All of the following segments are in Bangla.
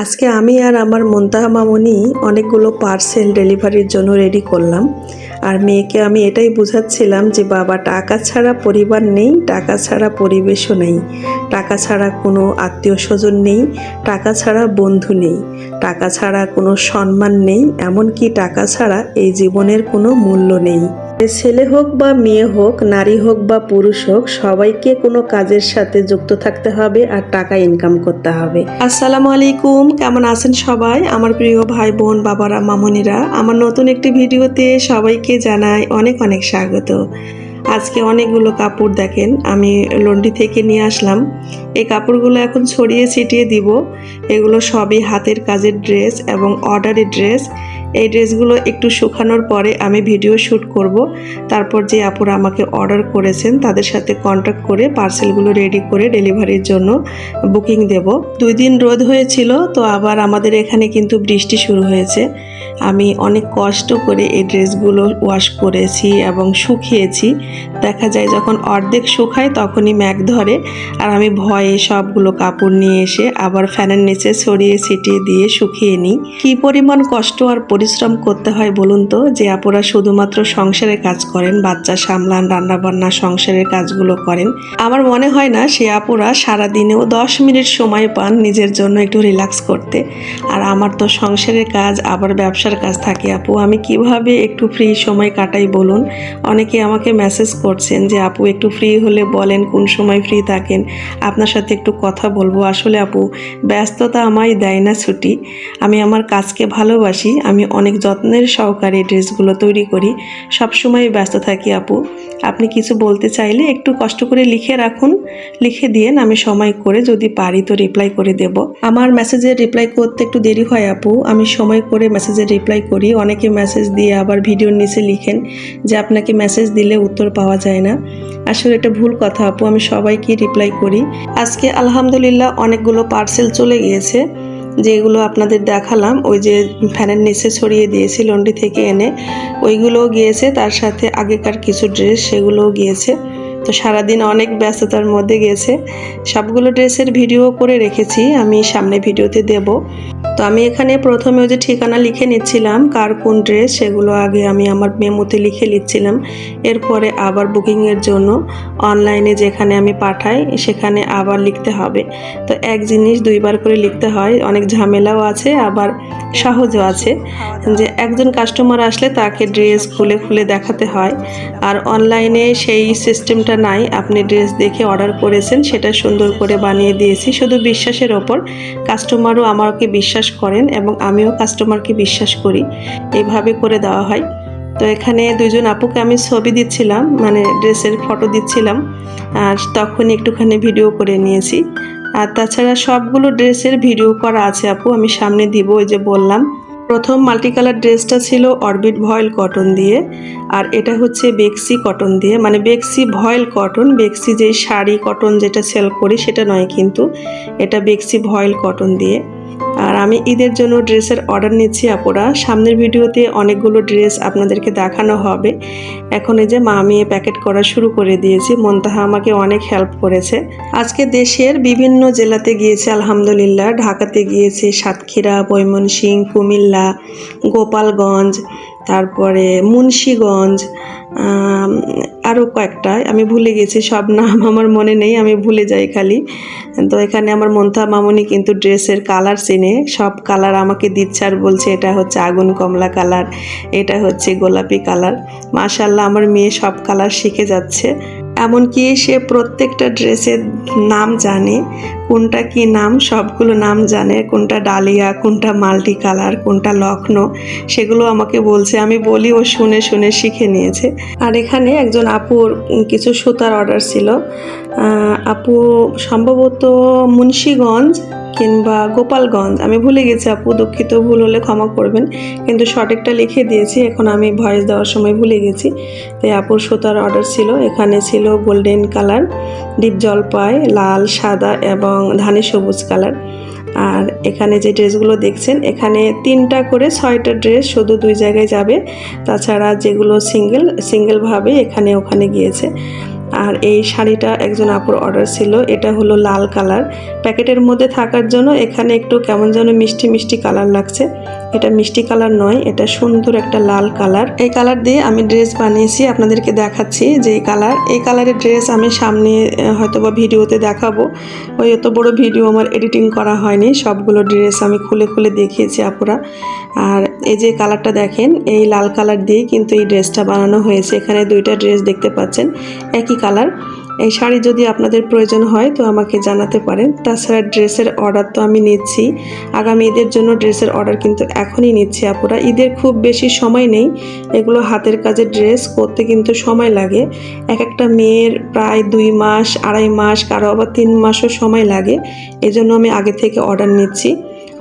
আজকে আমি আর আমার মন্তাহা মামনি অনেকগুলো পার্সেল ডেলিভারির জন্য রেডি করলাম। আর মেয়েকে আমি এটাই বুঝাচ্ছিলাম যে, বাবা, টাকা ছাড়া পরিবার নেই, টাকা ছাড়া পরিবেশও নেই। টাকা ছাড়া কোনো আত্মীয় স্বজন নেই, টাকা ছাড়া বন্ধু নেই, টাকা ছাড়া কোনো সম্মান নেই, এমনকি টাকা ছাড়া এই জীবনের কোনো মূল্য নেই। ছেলে হোক বা মেয়ে হোক, নারী হোক বা পুরুষ হোক, সবাইকে কোনো কাজের সাথে যুক্ত থাকতে হবে আর টাকা ইনকাম করতে হবে। আসসালামু আলাইকুম, কেমন আছেন সবাই? আমার প্রিয় ভাই বোন বাবারা, মামনিরা, আমার নতুন একটি ভিডিওতে সবাইকে জানাই অনেক অনেক স্বাগত। আজকে অনেকগুলো কাপড় দেখেন, আমি লন্ডি থেকে নিয়ে আসলাম। এই কাপড়গুলো এখন ছড়িয়ে ছিটিয়ে দিব। এগুলো সবই হাতের কাজের ড্রেস এবং অর্ডারের ড্রেস। এই ড্রেসগুলো একটু শুকানোর পরে আমি ভিডিও শ্যুট করব। তারপর যে আপুরা আমাকে অর্ডার করেছেন, তাদের সাথে কন্ট্যাক্ট করে পার্সেলগুলো রেডি করে ডেলিভারির জন্য বুকিং দেব। দুই দিন রোদ হয়েছিল, তো আবার আমাদের এখানে কিন্তু বৃষ্টি শুরু হয়েছে। আমি অনেক কষ্ট করে এই ড্রেসগুলো ওয়াশ করেছি এবং শুকিয়েছি। দেখা যায় যখন অর্ধেক শুকায় তখনই ম্যাগ ধরে, আর আমি ভয়ে সবগুলো কাপড় নিয়ে এসে আবার ফ্যানের নিচে ছড়িয়ে ছিটিয়ে দিয়ে শুকিয়ে নিই। কী পরিমাণ কষ্ট আর পরিশ্রম করতে হয় বলুন তো, যে আপুরা শুধুমাত্র সংসারের কাজ করেন, বাচ্চা সামলান, রান্নাবান্না, সংসারের কাজগুলো করেন। আমার মনে হয় না সে আপুরা সারাদিনেও দশ মিনিট সময় পান নিজের জন্য একটু রিল্যাক্স করতে। আর আমার তো সংসারের কাজ, আবার ব্যবসার কাজ থাকে আপু, আমি কীভাবে একটু ফ্রি সময় কাটাই বলুন? অনেকে আমাকে মেসেজ করছেন যে, আপু, একটু ফ্রি হলে বলেন কোন সময় ফ্রি থাকেন? আপনার সাথে একটু কথা বলব। আসলে আপু, ব্যস্ততা আমায় দেয় না ছুটি। আমি আমার কাজকে ভালোবাসি, আমি অনেক যত্নের সহকারে ড্রেসগুলো তৈরি করি। সবসময় ব্যস্ত থাকি, আপু। আপনি কিছু বলতে চাইলে একটু কষ্ট করে লিখে রাখুন। লিখে দিয়েন, আমি সময় করে যদি পারি তো রিপ্লাই করে দেব। আমার মেসেজের রিপ্লাই করতে একটু দেরি হয়, আপু। আমি সময় করে মেসেজের রিপ্লাই করি। অনেকে মেসেজ দিয়ে আবার ভিডিওর নিচে লিখেন যে আপনাকে মেসেজ দিলে উত্তর পাওয়া যায় না। আসলে এটা ভুল কথা, আপু। আমি সবাইকে রিপ্লাই করি। আজকে আলহামদুলিল্লাহ অনেকগুলো পার্সেল চলে গিয়েছে। যেগুলো আপনাদের দেখালাম, ওই যে ফ্যানের নিচে ছড়িয়ে দিয়েছি লন্ডি থেকে এনে, ওইগুলোও গিয়েছে। তার সাথে আগেকার কিছু ড্রেস, সেগুলোও গিয়েছে। তো সারাদিন অনেক ব্যস্ততার মধ্যে গেছে। সবগুলো ড্রেসের ভিডিও করে রেখেছি, আমি সামনে ভিডিওতে দেব। তো আমি এখানে প্রথমে যে ঠিকানা লিখে নিচ্ছিলাম, কার কোন ড্রেস, সেগুলো আগে আমি আমার মেমোতে লিখে নিচ্ছিলাম। এরপরে আবার বুকিংয়ের জন্য অনলাইনে যেখানে আমি পাঠাই, সেখানে আবার লিখতে হবে। তো এক জিনিস দুইবার করে লিখতে হয়, অনেক ঝামেলাও আছে, আবার সহজও আছে। যে একজন কাস্টমার আসলে তাকে ড্রেস খুলে খুলে দেখাতে হয়। আর অনলাইনে সেই সিস্টেমটা নাই, আপনি ড্রেস দেখে অর্ডার করেছেন, সেটা সুন্দর করে বানিয়ে দিয়েছি। শুধু বিশ্বাসের ওপর কাস্টমারও আমাকে বিশ্বাস করেন এবং আমিও কাস্টমারকে বিশ্বাস করি। এইভাবে করে দেওয়া হয়। তো এখানে দুজন আপুকে আমি ছবি দিচ্ছিলাম মানে ড্রেসের ফটো দিচ্ছিলাম। আর তখন একটুখানি ভিডিও করে নিয়েছি। আর তাছাড়া সবগুলো ড্রেসের ভিডিও করা আছে আপু, আমি সামনে দিব, ওই যে বললাম। প্রথম মাল্টি কালার ড্রেসটা ছিল অরবিট ভয়েল কটন দিয়ে, আর এটা হচ্ছে বেক্সি কটন দিয়ে। মানে বেক্সি ভয়েল কটন বেক্সি যেই শাড়ি কটন যেটা সেল করি সেটা নয় কিন্তু, এটা বেক্সি ভয়েল কটন দিয়ে। আর আমি ঈদের জন্য ড্রেসের অর্ডার নিচ্ছি, আপুরা। সামনের ভিডিওতে অনেকগুলো ড্রেস আপনাদেরকে দেখানো হবে। এখন এই যে মা আমি প্যাকেট করা শুরু করে দিয়েছি। মনতাহা আমাকে অনেক হেল্প করেছে। আজকে দেশের বিভিন্ন জেলাতে গিয়েছি, আলহামদুলিল্লাহ। ঢাকাতে গিয়েছি, সাতক্ষীরা বৈমনসিং কুমিল্লা, গোপালগঞ্জ তারপরে মুন্সীগঞ্জ আরও কয়েকটা, আমি ভুলে গেছি, সব নাম আমার মনে নেই, আমি ভুলে যাই খালি। তো এখানে আমার মন্থা মামনি কিন্তু ড্রেসের কালার চেনে, সব কালার আমাকে দিচ্ছে আর বলছে এটা হচ্ছে আগুন কমলা কালার, এটা হচ্ছে গোলাপি কালার। মাশাল্লাহ আমার মেয়ে সব কালার শিখে যাচ্ছে। এমনকি সে প্রত্যেকটা ড্রেসের নাম জানে, কোনটা কি নাম, সবগুলো নাম জানে, কোনটা ডালিয়া, কোনটা মাল্টি কালার, কোনটা লখনৌ, সেগুলো আমাকে বলছে। আমি বলি, ও শুনে শুনে শিখে নিয়েছে। আর এখানে একজন আপুর কিছু সুতার অর্ডার ছিল। আপু সম্ভবত মুন্সীগঞ্জ কিংবা গোপালগঞ্জ, আমি ভুলে গেছি আপু, দুঃখিত, ভুল হলে ক্ষমা করবেন। কিন্তু সঠিকটা লিখে দিয়েছি, এখন আমি ভয়েস দেওয়ার সময় ভুলে গেছি। তাই আপুর সুতার অর্ডার ছিল, এখানে ছিল গোল্ডেন কালার ডিপ জলপাই, লাল, সাদা এবং ধানি সবুজ কালার আর এখানে যে ড্রেসগুলো দেখছেন, এখানে তিনটা করে ছয়টা ড্রেস শুধু দুই জায়গায় যাবে। তাছাড়া যেগুলো সিঙ্গেল সিঙ্গেলভাবে এখানে, ওখানে গিয়েছে। আর এই শাড়িটা একজন আপুর অর্ডার ছিল। এটা হলো লাল কালার। প্যাকেটের মধ্যে থাকার জন্য এখানে একটু কেমন যেন মিষ্টি মিষ্টি কালার লাগছে। এটা মিষ্টি কালার নয়, এটা সুন্দর একটা লাল কালার। এই কালার দিয়ে আমি ড্রেস বানিয়েছি, আপনাদেরকে দেখাচ্ছি যে এই কালার। এই কালারের ড্রেস আমি সামনে হয়তো বা ভিডিওতে দেখাবো। ওই এত বড় ভিডিও আমার এডিটিং করা হয়নি, সবগুলো ড্রেস আমি খুলে খুলে দেখিয়েছি আপুরা। আর এই যে কালারটা দেখেন, এই লাল কালার দিয়ে কিন্তু এই ড্রেসটা বানানো হয়েছে। এখানে দুইটা ড্রেস দেখতে পাচ্ছেন, একই কালার। এই শাড়ি যদি আপনাদের প্রয়োজন হয় তো আমাকে জানাতে পারেন। তাছাড়া ড্রেসের অর্ডার তো আমি নিচ্ছি। আগামী ঈদের জন্য ড্রেসের অর্ডার কিন্তু এখনই নিচ্ছি আপুরা। ঈদের খুব বেশি সময় নেই। এগুলো হাতের কাজের ড্রেস করতে কিন্তু সময় লাগে। এক একটা মেয়ের প্রায় দুই মাস, আড়াই মাস, কারও আবার তিন মাসও সময় লাগে। এজন্য আমি আগে থেকে অর্ডার নিচ্ছি।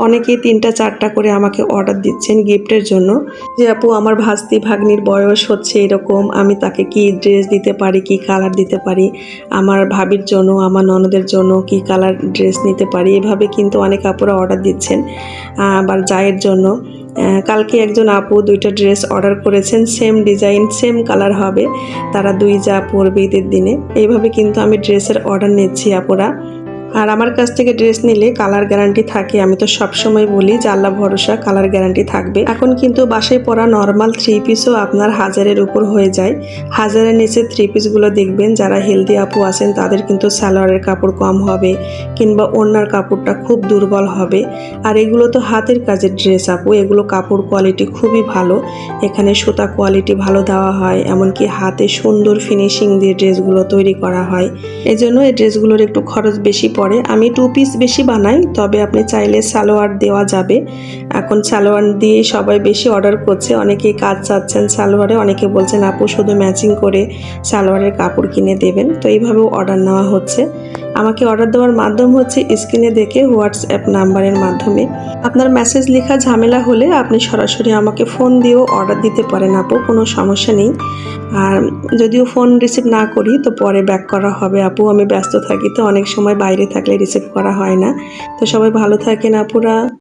অনেকেই তিনটা, চারটা করে আমাকে অর্ডার দিচ্ছেন গিফটের জন্য। যে আপু, আমার ভাস্তি ভাগ্নির বয়স হচ্ছে এরকম, আমি তাকে কি ড্রেস দিতে পারি, কি কালার দিতে পারি, আমার ভাবির জন্য, আমার ননদের জন্য কি কালার ড্রেস নিতে পারি, এভাবে কিন্তু অনেক আপুরা অর্ডার দিচ্ছেন। আবার জায়ের জন্য কালকে একজন আপু দুইটা ড্রেস অর্ডার করেছেন সেম ডিজাইন সেম কালার হবে, তারা দুই যা পরবে ঈদের দিনে। এইভাবে কিন্তু আমি ড্রেসের অর্ডার নিচ্ছি আপুরা। আর আমার কাছ থেকে ড্রেস নিলে কালার গ্যারান্টি থাকে, আমি তো সবসময় বলি যে আল্লাহ ভরসা, কালার গ্যারান্টি থাকবে। এখন কিন্তু বাসায় পরা নর্মাল থ্রি পিসও আপনার হাজারের উপর হয়ে যায়। হাজারের নিচে থ্রি পিসগুলো দেখবেন, যারা হেলদি আপু আছেন, তাদের কিন্তু সালোয়ারের কাপড় কম হবে কিংবা ওড়নার কাপড়টা খুব দুর্বল হবে। আর এগুলো তো হাতের কাজের ড্রেস আপু, এগুলো কাপড় কোয়ালিটি খুবই ভালো। এখানে সুতা কোয়ালিটি ভালো দেওয়া হয়, এমনকি হাতে সুন্দর ফিনিশিং দিয়ে ড্রেসগুলো তৈরি করা হয়। এই জন্য এই ড্রেসগুলোর একটু খরচ বেশি পড়ে আমি টু পিস বেশি বানাই, তবে আপনি চাইলে সালোয়ার দেওয়া যাবে। এখন সালোয়ার দিয়ে সবাই বেশি অর্ডার করছে। অনেকেই কাজ চাচ্ছেন সালোয়ারে, অনেকে বলছেন, আপু, শুধু ম্যাচিং করে সালোয়ারের কাপড় কিনে দেবেন। তো এইভাবেও অর্ডার নেওয়া হচ্ছে। আমাকে অর্ডার দেওয়ার মাধ্যম হচ্ছে স্ক্রিনে দেখে হোয়াটসঅ্যাপ নাম্বারের মাধ্যমে। আপনার মেসেজ লেখা ঝামেলা হলে আপনি সরাসরি আমাকে ফোন দিয়েও অর্ডার দিতে পারেন আপু, কোনো সমস্যা নেই। আর যদিও ফোন রিসিভ না করি, তো পরে ব্যাক করা হবে। আপু, আমি ব্যস্ত থাকি তো অনেক সময় বাইরে থাকলে রিসিভ করা হয় না। তো সবাই ভালো থাকেন আপুরা।